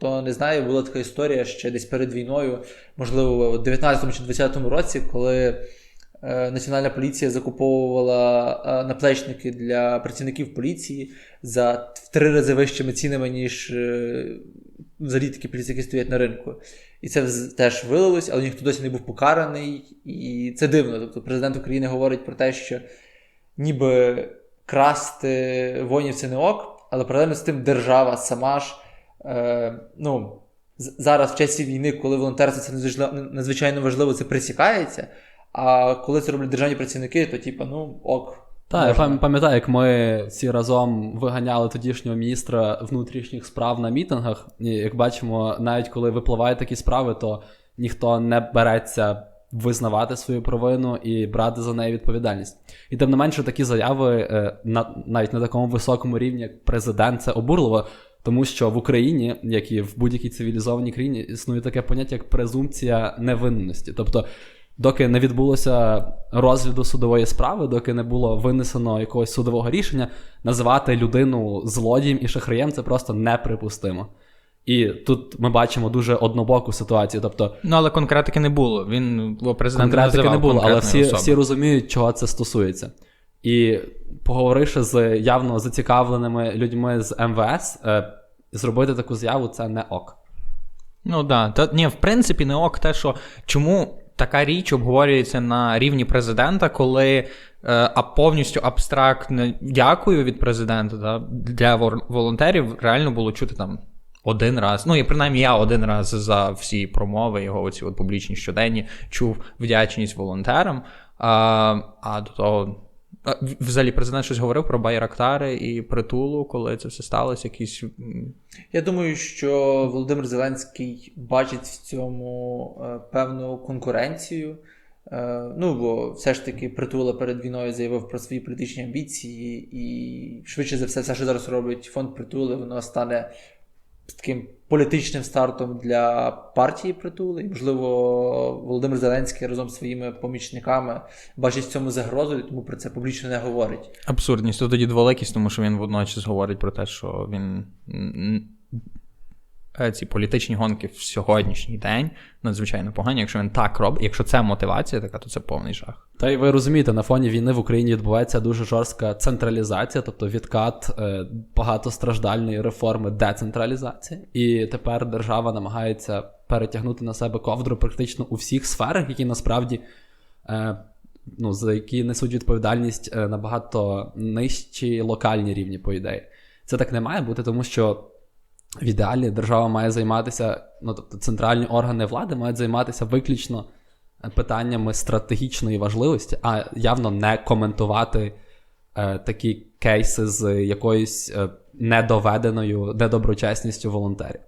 хто не знає, була така історія ще десь перед війною, можливо, в 19 чи 20 році, коли е, Національна поліція закуповувала е, наплечники для працівників поліції за в три рази вищими цінами, ніж е, взагалі такі поліції, які стоять на ринку. І це теж вилилось, але ніхто досі не був покараний. І це дивно. Тобто президент України говорить про те, що ніби красти воїнів це не ок, але паралельно з тим держава сама ж. Е, ну, зараз в часі війни, коли волонтерство це надзвичайно- важливо, це присікається. А коли це роблять державні працівники, то типа, ну ок. Так, я пам'ятаю, як ми всі разом виганяли тодішнього міністра внутрішніх справ на мітингах. І як бачимо, навіть коли випливають такі справи, то ніхто не береться визнавати свою провину і брати за неї відповідальність. І тим не менше, такі заяви е, на навіть на такому високому рівні, як президент, це обурливо. Тому що в Україні, як і в будь-якій цивілізованій країні, існує таке поняття як презумпція невинності. Тобто, доки не відбулося розгляду судової справи, доки не було винесено якогось судового рішення, називати людину злодієм і шахраєм це просто неприпустимо. І тут ми бачимо дуже однобоку ситуацію. Тобто Ну, але конкретики не було. Він президент конкретики не було, але всі, всі розуміють, чого це стосується. І поговоривши з явно зацікавленими людьми з МВС, е, зробити таку заяву це не ок. Ну да. Та ні, в принципі, не ок те, що чому така річ обговорюється на рівні президента, коли е, а повністю абстрактне дякую від президента да, для волонтерів реально було чути там. Один раз, ну і принаймні я один раз за всі промови його оці от публічні щоденні чув вдячність волонтерам. А, а до того, взагалі, президент щось говорив про Байрактари і притулу, коли це все сталося, якісь Я думаю, що Володимир Зеленський бачить в цьому е, певну конкуренцію. Е, ну, бо все ж таки притула перед війною заявив про свої політичні амбіції, і швидше за все, все, що зараз робить фонд притули, воно стане таким політичним стартом для партії притули. І, можливо, Володимир Зеленський разом з своїми помічниками бачить в цьому загрозу, і тому про це публічно не говорить. Абсурдність, то тоді дволекість, тому що він водночас говорить про те, що він ці політичні гонки в сьогоднішній день надзвичайно погані. Якщо він так робить, якщо це мотивація така, то це повний жах. Та й ви розумієте, на фоні війни в Україні відбувається дуже жорстка централізація, тобто відкат е, багатостраждальної реформи децентралізації. І тепер держава намагається перетягнути на себе ковдру практично у всіх сферах, які насправді е, ну, за які несуть відповідальність е, набагато нижчі локальні рівні, по ідеї. Це так не має бути, тому що в ідеалі держава має займатися, ну тобто центральні органи влади мають займатися виключно питаннями стратегічної важливості, а явно не коментувати е, такі кейси з якоюсь е, недоведеною недоброчесністю волонтерів.